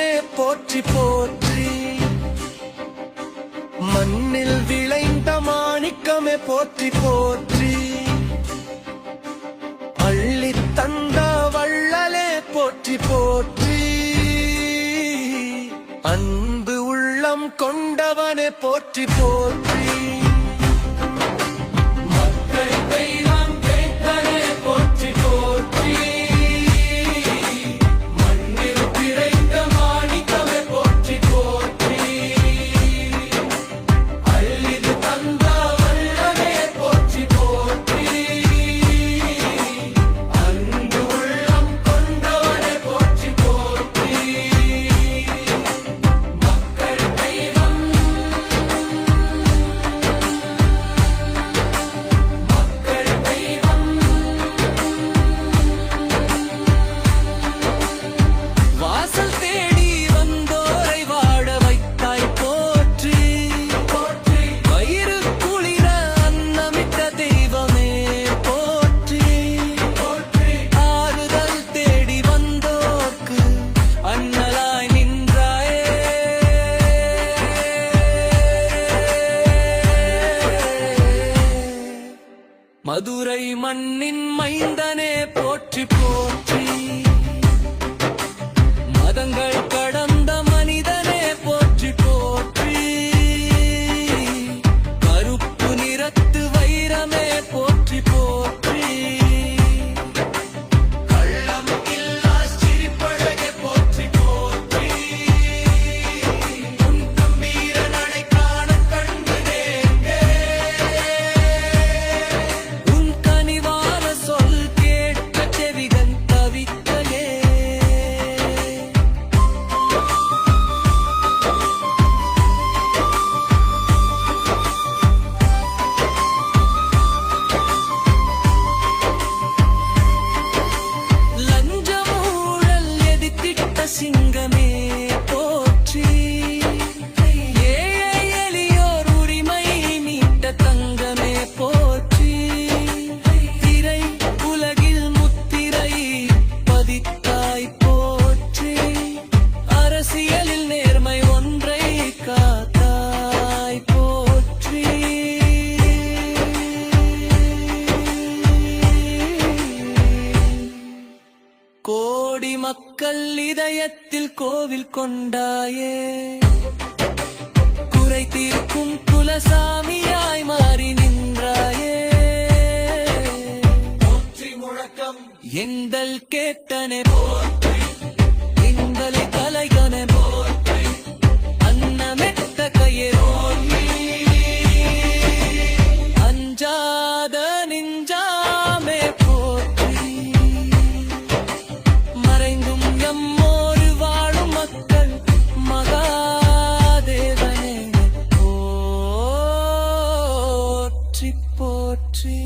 மன்னே போற்றி போற்றி. மண்ணில் விளைந்த மாணிக்கமே போற்றி போற்றி. அள்ளி தந்த வள்ளலே போற்றி போற்றி. அன்பு உள்ளம் கொண்டவனே போற்றி போற்றி. மதுரை மண்ணின் மைந்தனே போற்றி போற்றி. மக்கள் இதயத்தில் கோவில் கொண்டாயே. குறை தீர்க்கும் குலசாமியாய் மாறி நின்றாயே. எங்கள் கேட்டனே. போல் போற்றி.